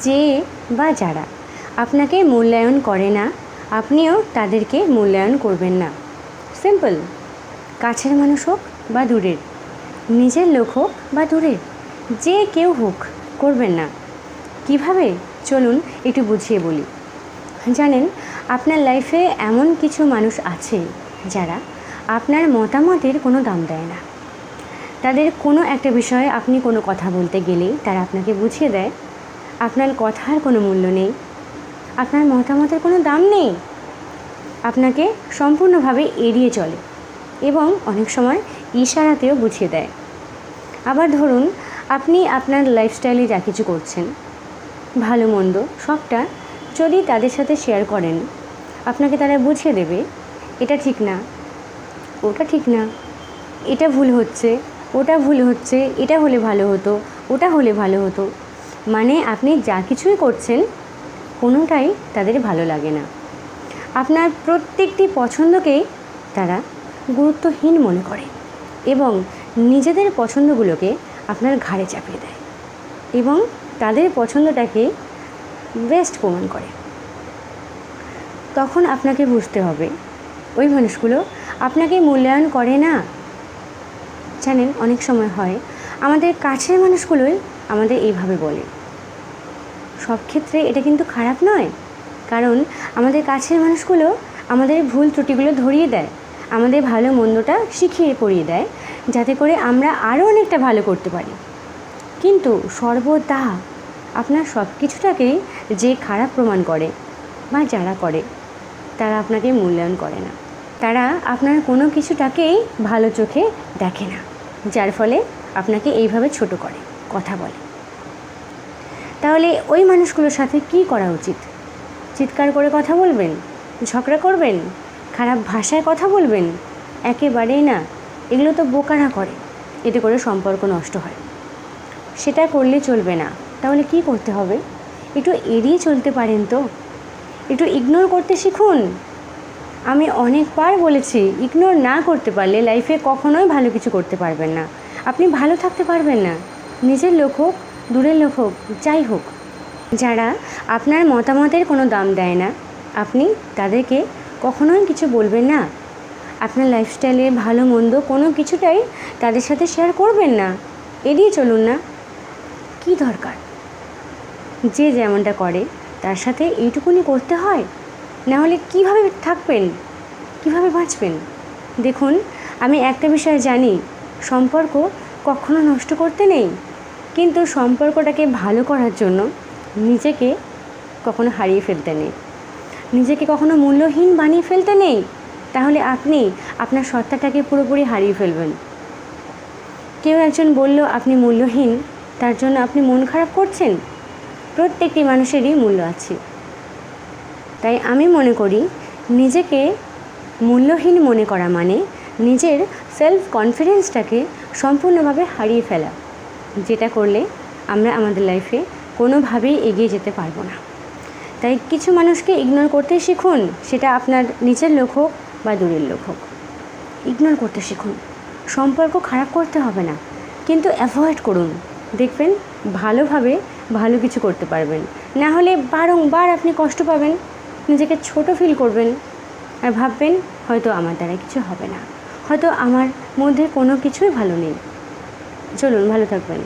যে বা যারা আপনাকে মূল্যায়ন করে না, আপনিও তাদেরকে মূল্যায়ন করবেন না। সিম্পল। কাছের মানুষ হোক বা দূরের, নিজের লোক হোক বা দূরের, যে কেউ হোক করবেন না। কীভাবে? চলুন একটু বুঝিয়ে বলি। জানেন, আপনার লাইফে এমন কিছু মানুষ আছে যারা আপনার মতামতের কোনো দাম দেয় না। তাদের কোনো একটা বিষয়ে আপনি কোনো কথা বলতে গেলেই তারা আপনাকে বুঝিয়ে দেয় আপনার কথার কোনো মূল্য নেই। আপনার মতামতের কোনো দাম নেই। আপনাকে সম্পূর্ণভাবে এড়িয়ে চলে এবং অনেক সময় ইশারাতেও বুঝিয়ে দেয়। আবার ধরুন, আপনি আপনার লাইফস্টাইলে যা কিছু করছেন, ভালো, মন্দ, সবটা যদি তাদের সাথে শেয়ার করেন, আপনাকে তারা বুঝিয়ে দেবে, এটা ঠিক না, ওটা ঠিক না, এটা ভুল হচ্ছে, ওটা ভুল হচ্ছে, এটা হলে ভালো হতো, ওটা হলে ভালো হতো। মানে আপনি যা কিছুই করছেন, কোনোটাই তাদের ভালো লাগে না। আপনার প্রত্যেকটি পছন্দকেই তারা গুরুত্বহীন মনে করে এবং নিজেদের পছন্দগুলোকে আপনার ঘাড়ে চাপিয়ে দেয় এবং তাদের পছন্দটাকে বেস্ট প্রমাণ করে। তখন আপনাকে বুঝতে হবে, ওই মানুষগুলো আপনাকে মূল্যায়ন করে না। জানেন, অনেক সময় হয়, আমাদের কাছের মানুষগুলোই আমাদের এইভাবে বলে। সব ক্ষেত্রে এটা কিন্তু খারাপ নয়। কারণ আমাদের কাছের মানুষগুলো আমাদের ভুল ত্রুটিগুলো ধরিয়ে দেয়, আমাদের ভালো মন্দটা শিখিয়ে পড়িয়ে দেয়, যাতে করে আমরা আরও অনেকটা ভালো করতে পারি। কিন্তু সর্বদা আপনার সব কিছুটাকেই যে খারাপ প্রমাণ করে বা যারা করে, তারা আপনাকে মূল্যায়ন করে না। তারা আপনার কোনো কিছুটাকেই ভালো চোখে দেখে না, যার ফলে আপনাকে এইভাবে ছোট করে। কথা বলে। তাহলে ওই মানুষগুলোর সাথে কি করা উচিত? চিৎকার করে কথা বলবেন? ঝগড়া করবেন? খারাপ ভাষায় কথা বলবেন? একেবারেই না। এগুলো তো বোকারা করে। এতে করে সম্পর্ক নষ্ট হয়। সেটা করলে চলবে না। তাহলে কি করতে হবে? একটু এড়িয়ে চলতে পারেন তো। একটু ইগনোর করতে শিখুন। আমি অনেকবার বলেছি ইগনোর না করতে পারলে লাইফে কখনোই ভালো কিছু করতে পারবেন না। আপনি ভালো থাকতে পারবেন না। নিজের লোক হোক, দূরের লোক হোক, যাই হোক। যারা আপনার মতামতের কোনো দাম দেয় না, আপনি তাদেরকে কখনোই কিছু বলবেন না। আপনার লাইফস্টাইলে ভালো, মন্দ কোনো কিছুটাই তাদের সাথে শেয়ার করবেন না। এড়িয়ে চলুন না। কি দরকার? যে যেমনটা করে, তার সাথে এইটুকুনি করতে হয়? নাহলে কীভাবে থাকবেন? কীভাবে বাঁচবেন? দেখুন, আমি একটা বিষয় জানি, সম্পর্ক কখনো নষ্ট করতে নেই। কিন্তু সম্পর্কটাকে ভালো করার জন্য নিজেকে কখনো হারিয়ে ফেলতে নেই। নিজেকে কখনো মূল্যহীন বানিয়ে ফেলতে নেই? তাহলে আপনি আপনার সত্তাটাকে পুরোপুরি হারিয়ে ফেলবেন। কেউ একজন বলল, আপনি মূল্যহীন, তার জন্য আপনি মন খারাপ করছেন? প্রত্যেকটি মানুষেরই মূল্য আছে। তাই আমি মনে করি, নিজেকে মূল্যহীন মনে করা মানে নিজের সেলফ কনফিডেন্সটাকে সম্পূর্ণভাবে হারিয়ে ফেলা। যেটা করলে আমরা আমাদের লাইফে কোনোভাবেই এগিয়ে যেতে পারব না। তাই কিছু মানুষকে ইগনোর করতে শিখুন, সেটা আপনার নিজের লোক হোক বা দূরের লোক হোক। ইগনোর করতে শিখুন। সম্পর্ক খারাপ করতে হবে না। কিন্তু অ্যাভয়েড করুন। দেখবেন ভালোভাবে ভালো কিছু করতে পারবেন। না হলে বারংবার আপনি কষ্ট পাবেন, নিজেকে ছোট ফিল করবেন আর ভাববেন, হয়তো আমার দ্বারা কিছু হবে না। হয়তো আমার মধ্যে কোনো কিছুই ভালো নেই। চলুন ভালো থাকবেন।